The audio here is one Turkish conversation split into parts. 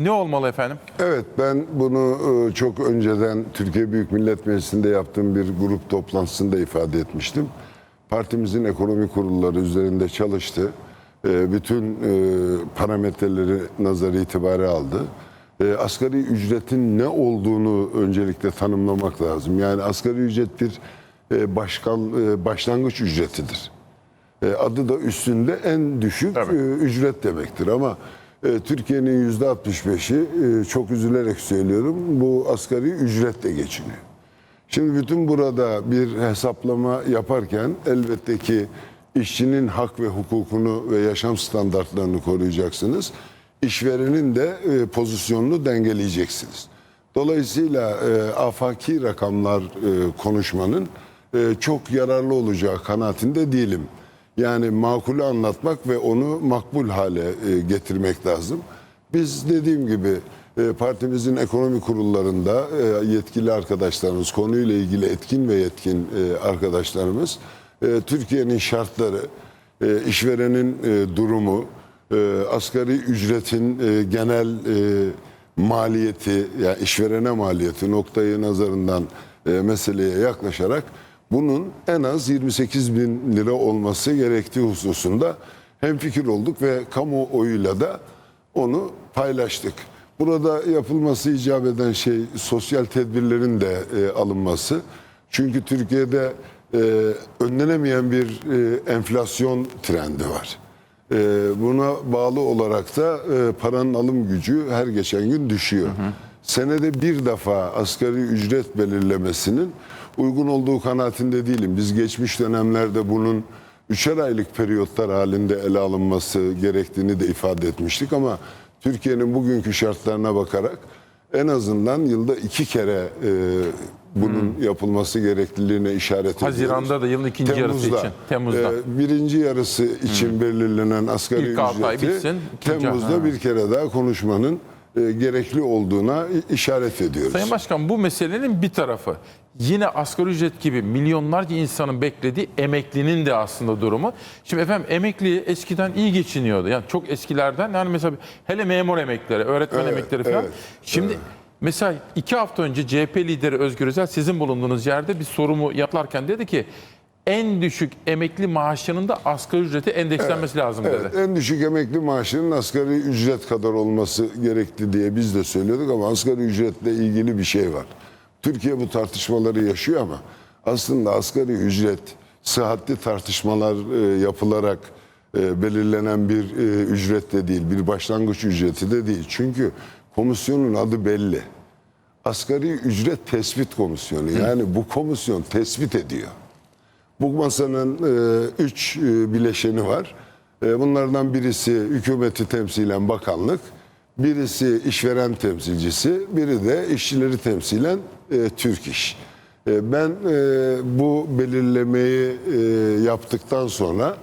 Ne olmalı efendim? Evet ben bunu e, çok önceden Türkiye Büyük Millet Meclisi'nde yaptığım bir grup toplantısında ifade etmiştim. Partimizin ekonomi kurulları üzerinde çalıştı. E, Bütün e, parametreleri nazar itibare aldı. Asgari ücretin ne olduğunu öncelikle tanımlamak lazım. Yani asgari ücret bir başkan başlangıç ücretidir. Adı da üstünde en düşük Tabii. ücret demektir ama Türkiye'nin yüzde 65'i e, çok üzülerek söylüyorum bu asgari ücretle geçiniyor. Şimdi bütün burada bir hesaplama yaparken elbette ki işçinin hak ve hukukunu ve yaşam standartlarını koruyacaksınız. İşverenin de e, pozisyonunu dengeleyeceksiniz. Dolayısıyla e, afaki rakamlar e, konuşmanın e, çok yararlı olacağı kanaatinde değilim. Yani makulü anlatmak ve onu makbul hale e, getirmek lazım. Biz dediğim gibi e, partimizin ekonomi kurullarında e, yetkili arkadaşlarımız, konuyla ilgili etkin ve yetkin arkadaşlarımız Türkiye'nin şartları, işverenin durumu, asgari ücretin genel maliyeti, yani işverene maliyeti noktayı nazarından meseleye yaklaşarak bunun en az 28 bin lira olması gerektiği hususunda hemfikir olduk ve kamuoyuyla da onu paylaştık. Burada yapılması icap eden şey sosyal tedbirlerin de e, alınması. Çünkü Türkiye'de e, önlenemeyen bir e, enflasyon trendi var. E, buna bağlı olarak da e, paranın alım gücü her geçen gün düşüyor. Senede bir defa asgari ücret belirlemesinin uygun olduğu kanaatinde değilim. Biz geçmiş dönemlerde bunun üçer aylık periyotlar halinde ele alınması gerektiğini de ifade etmiştik ama Türkiye'nin bugünkü şartlarına bakarak en azından yılda iki kere e, bunun yapılması gerekliliğine işaret ediyoruz. Haziran'da da yılın ikinci yarısı için, Temmuz'da. e, birinci yarısı için belirlenen asgari İlk ücreti bitsin, Temmuz'da ha. bir kere daha konuşmanın e, gerekli olduğuna işaret ediyoruz. Sayın Başkan bu meselenin bir tarafı. Yine asgari ücret gibi milyonlarca insanın beklediği emeklinin de aslında durumu. Şimdi efendim emekli eskiden iyi geçiniyordu. Yani çok eskilerden yani mesela hele memur emeklileri, öğretmen Evet, emeklileri falan. evet, Şimdi mesela iki hafta önce CHP lideri Özgür Özel sizin bulunduğunuz yerde bir sorumu yaplarken dedi ki en düşük emekli maaşının da asgari ücrete endekslenmesi lazım dedi. Evet, en düşük emekli maaşının asgari ücret kadar olması gerekli diye biz de söylüyorduk ama asgari ücretle ilgili bir şey var. Türkiye bu tartışmaları yaşıyor ama aslında asgari ücret sıhhatli tartışmalar e, yapılarak e, belirlenen bir e, ücret de değil, bir başlangıç ücreti de değil. Çünkü komisyonun adı belli. Asgari ücret tespit komisyonu. Yani bu komisyon tespit ediyor. Bu masanın e, üç e, bileşeni var. E, bunlardan birisi hükümeti temsilen bakanlık, birisi işveren temsilcisi, biri de işçileri temsilen e, Türk İş. E, ben e, bu belirlemeyi e, yaptıktan sonra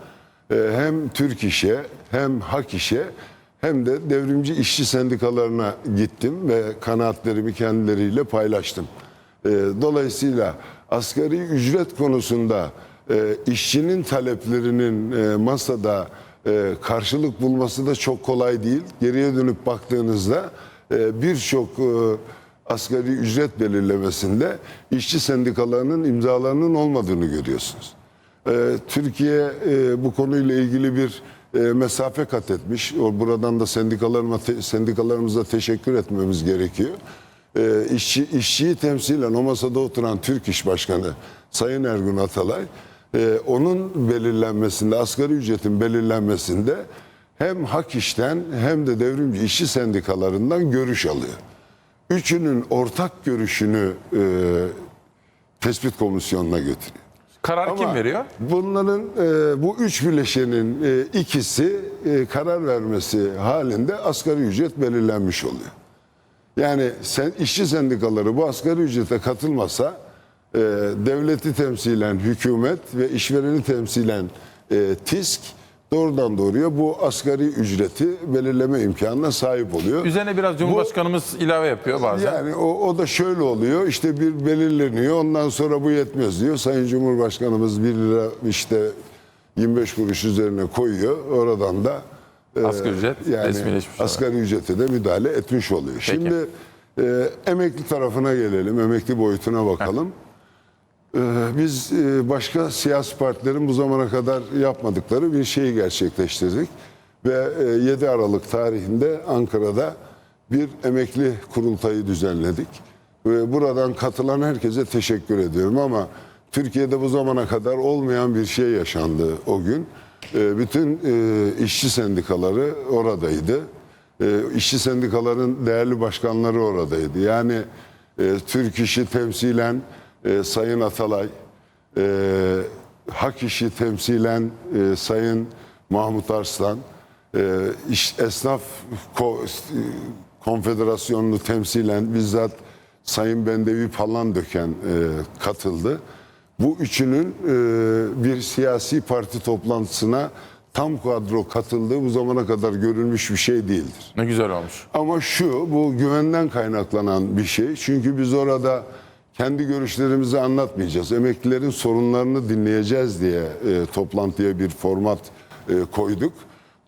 e, hem Türk İş'e hem Hak İş'e hem de devrimci işçi sendikalarına gittim ve kanaatlerimi kendileriyle paylaştım. E, Dolayısıyla asgari ücret konusunda e, işçinin taleplerinin e, masada e, karşılık bulması da çok kolay değil. Geriye dönüp baktığınızda e, birçok e, asgari ücret belirlemesinde işçi sendikalarının imzalarının olmadığını görüyorsunuz. Ee, Türkiye e, bu konuyla ilgili bir e, mesafe kat etmiş. Buradan da sendikalarıma te- sendikalarımıza teşekkür etmemiz gerekiyor. Ee, işçi işçiyi temsilen o masada oturan Türk İş Başkanı Sayın Ergun Atalay e, onun belirlenmesinde asgari ücretin belirlenmesinde hem Hak İş'ten hem de devrimci işçi sendikalarından görüş alıyor. Üçünün ortak görüşünü e, tespit komisyonuna götürüyor. Kararı kim Ama veriyor? Bunların e, bu üç bileşenin e, ikisi e, karar vermesi halinde asgari ücret belirlenmiş oluyor. Yani sen işçi sendikaları bu asgari ücrete katılmasa e, devleti temsilen hükümet ve işvereni temsilen e, TİSK doğrudan doğruya bu asgari ücreti belirleme imkanına sahip oluyor. Üzerine biraz Cumhurbaşkanımız ilave yapıyor bazen. Yani o, o da şöyle oluyor işte bir belirleniyor ondan sonra bu yetmez diyor. Sayın Cumhurbaşkanımız 1 lira işte 25 kuruş üzerine koyuyor. Oradan da Asgari ücret yani resmileşmiş olarak. asgari ücrete de müdahale etmiş oluyor. Şimdi e, emekli tarafına gelelim, emekli boyutuna bakalım. E, biz e, başka siyasi partilerin bu zamana kadar yapmadıkları bir şeyi gerçekleştirdik. Ve e, 7 Aralık tarihinde Ankara'da bir emekli kurultayı düzenledik. Ve buradan katılan herkese teşekkür ediyorum ama Türkiye'de bu zamana kadar olmayan bir şey yaşandı o gün. E, bütün e, işçi sendikaları oradaydı. E, işçi sendikaların değerli başkanları oradaydı. Yani e, Türk İş'i temsilen e, Sayın Atalay, Hak İş'i temsilen Sayın Mahmut Arslan, Esnaf Ko- Konfederasyonu'nu temsilen bizzat Sayın Bendevi Palandöken katıldı. Bu üçünün e, bir siyasi parti toplantısına tam kadro katıldığı bu zamana kadar görülmüş bir şey değildir. Ne güzel olmuş. Ama şu, bu güvenden kaynaklanan bir şey. Çünkü biz orada kendi görüşlerimizi anlatmayacağız. Emeklilerin sorunlarını dinleyeceğiz diye e, toplantıya bir format e, koyduk.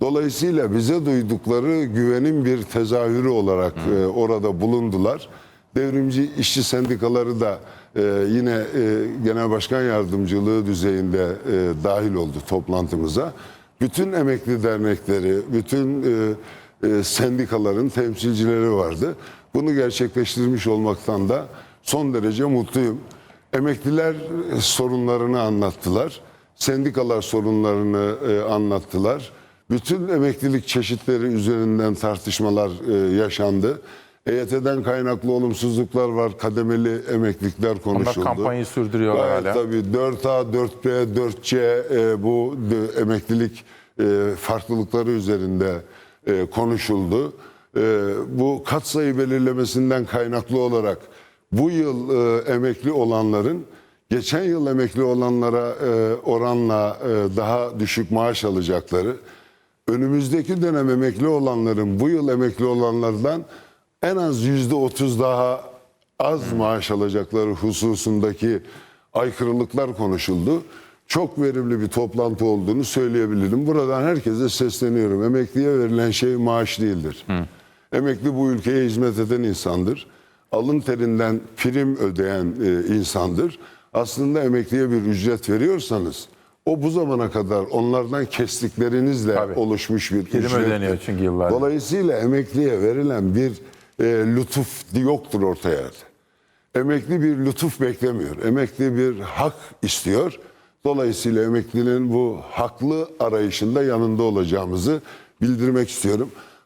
Dolayısıyla bize duydukları güvenin bir tezahürü olarak e, orada bulundular. Devrimci işçi sendikaları da e, yine e, genel başkan yardımcılığı düzeyinde e, dahil oldu toplantımıza. Bütün emekli dernekleri, bütün e, e, sendikaların temsilcileri vardı. Bunu gerçekleştirmiş olmaktan da son derece mutluyum. Emekliler sorunlarını anlattılar. Sendikalar sorunlarını e, anlattılar. Bütün emeklilik çeşitleri üzerinden tartışmalar e, yaşandı. EYT'den kaynaklı olumsuzluklar var. Kademeli emeklilikler Onlar konuşuldu. kampanyayı sürdürüyorlar Gayet hala. tabii 4A, 4B, 4C e, bu de- emeklilik e, farklılıkları üzerinde e, konuşuldu. E, bu katsayı belirlemesinden kaynaklı olarak bu yıl e, emekli olanların geçen yıl emekli olanlara e, oranla e, daha düşük maaş alacakları, önümüzdeki dönem emekli olanların bu yıl emekli olanlardan en az yüzde otuz daha az maaş alacakları hususundaki aykırılıklar konuşuldu. Çok verimli bir toplantı olduğunu söyleyebilirim. Buradan herkese sesleniyorum. Emekliye verilen şey maaş değildir. Emekli bu ülkeye hizmet eden insandır. Alın terinden prim ödeyen e, insandır. Aslında emekliye bir ücret veriyorsanız o bu zamana kadar onlardan kestiklerinizle Tabii. oluşmuş bir Prim ücrettir. ödeniyor çünkü yıllardır. Dolayısıyla emekliye verilen bir e, lütuf yoktur orta yerde. Emekli bir lütuf beklemiyor. Emekli bir hak istiyor. Dolayısıyla emeklinin bu haklı arayışında yanında olacağımızı bildirmek istiyorum.